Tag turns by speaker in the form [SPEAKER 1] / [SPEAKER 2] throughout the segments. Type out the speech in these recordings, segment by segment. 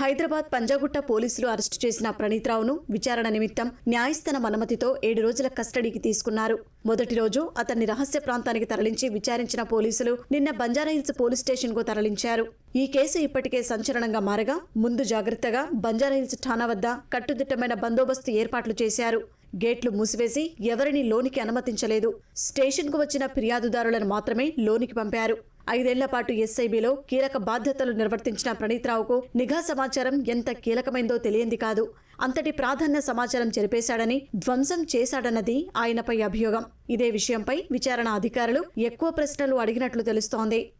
[SPEAKER 1] హైదరాబాద్ పంజాగుట్ట పోలీసులు అరెస్టు చేసిన ప్రణీత్ రావును విచారణ నిమిత్తం న్యాయస్థానం అనుమతితో ఏడు రోజుల కస్టడీకి తీసుకున్నారు. మొదటి రోజు అతన్ని రహస్య ప్రాంతానికి తరలించి విచారించిన పోలీసులు నిన్న బంజారాహిల్స్ పోలీస్ స్టేషన్కు తరలించారు. ఈ కేసు ఇప్పటికే సంచలనంగా మారగా ముందు జాగ్రత్తగా బంజారాహిల్స్ ఠాణా వద్ద కట్టుదిట్టమైన బందోబస్తు ఏర్పాట్లు చేశారు. గేట్లు మూసివేసి ఎవరిని లోనికి అనుమతించలేదు. స్టేషన్కు వచ్చిన ఫిర్యాదుదారులను మాత్రమే లోనికి పంపారు. ఐదేళ్ళ పాటు ఎస్ఐబిలో కీలక బాధ్యతలు నిర్వర్తించిన ప్రణీత్ రావుకు నిఘా సమాచారం ఎంత కీలకమైందో తెలియంది కాదు. అంతటి ప్రాధాన్య సమాచారం చెరిపేశాడని ధ్వంసం చేశాడన్నది ఆయనపై అభియోగం. ఇదే విషయంపై విచారణ అధికారులు ఎక్కువ ప్రశ్నలు అడిగినట్లు తెలుస్తోంది.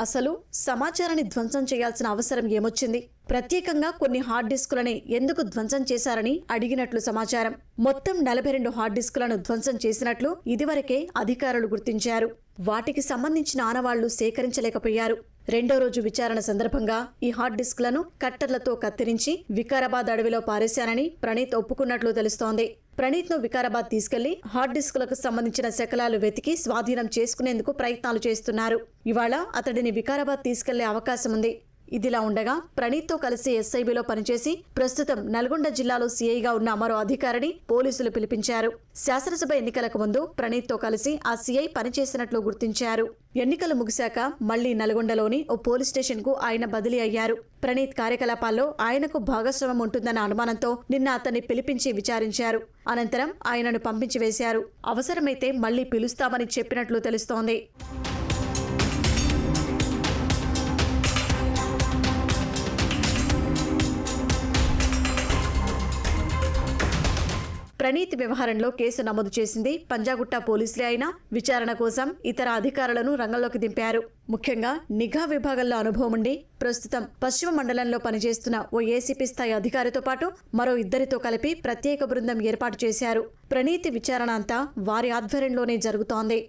[SPEAKER 1] అసలు సమాచారాన్ని ధ్వంసం చేయాల్సిన అవసరం ఏమొచ్చింది? ప్రత్యేకంగా కొన్ని హార్డ్ డిస్కులని ఎందుకు ధ్వంసం చేశారని అడిగినట్లు సమాచారం. మొత్తం నలభై రెండు హార్డ్ డిస్కులను ధ్వంసం చేసినట్లు ఇదివరకే అధికారులు గుర్తించారు. వాటికి సంబంధించిన ఆనవాళ్ళు సేకరించలేకపోయారు. రెండో రోజు విచారణ సందర్భంగా ఈ హార్డ్ డిస్క్లను కట్టర్లతో కత్తిరించి వికారాబాద్ అడవిలో పారేశానని ప్రణీత్ ఒప్పుకున్నట్లు తెలుస్తోంది. ప్రణీత్ను వికారాబాద్ తీసుకెళ్ళి హార్డ్ డిస్కులకు సంబంధించిన శకలాలు వెతికి స్వాధీనం చేసుకునేందుకు ప్రయత్నాలు చేస్తున్నారు. ఇవాళ అతడిని వికారాబాద్ తీసుకెళ్ళే అవకాశం ఉంది ఇదిలా ఉండగా ప్రణీత్తో కలిసి ఎస్ఐబిలో పనిచేసి ప్రస్తుతం నల్గొండ జిల్లాలో సీఐగా ఉన్న మరో అధికారిని పోలీసులు పిలిపించారు. శాసనసభ ఎన్నికలకు ముందు ప్రణీత్తో కలిసి ఆ సీఐ పనిచేసినట్లు గుర్తించారు. ఎన్నికలు ముగిశాక మళ్ళీ నల్గొండలోని ఓ పోలీస్ స్టేషన్కు ఆయన బదిలీ అయ్యారు. ప్రణీత్ కార్యకలాపాల్లో ఆయనకు భాగస్వామ్యం ఉంటుందన్న అనుమానంతో నిన్న అతన్ని పిలిపించి విచారించారు. అనంతరం ఆయనను పంపించి వేశారు. అవసరమైతే మళ్ళీ పిలుస్తామని చెప్పినట్లు తెలుస్తోంది. ప్రణీత్ వ్యవహారంలో కేసు నమోదు చేసింది. పంజాగుట్ట పోలీసులే అయినా విచారణ కోసం ఇతర అధికారులను రంగంలోకి దింపారు. ముఖ్యంగా నిఘా విభాగంలో అనుభవం ఉండి ప్రస్తుతం పశ్చిమ మండలంలో పనిచేస్తున్న ఓ ఏసీపీ స్థాయి అధికారితో పాటు మరో ఇద్దరితో కలిపి ప్రత్యేక బృందం ఏర్పాటు చేశారు. ప్రణీతి విచారణ అంతా వారి ఆధ్వర్యంలోనే జరుగుతోంది.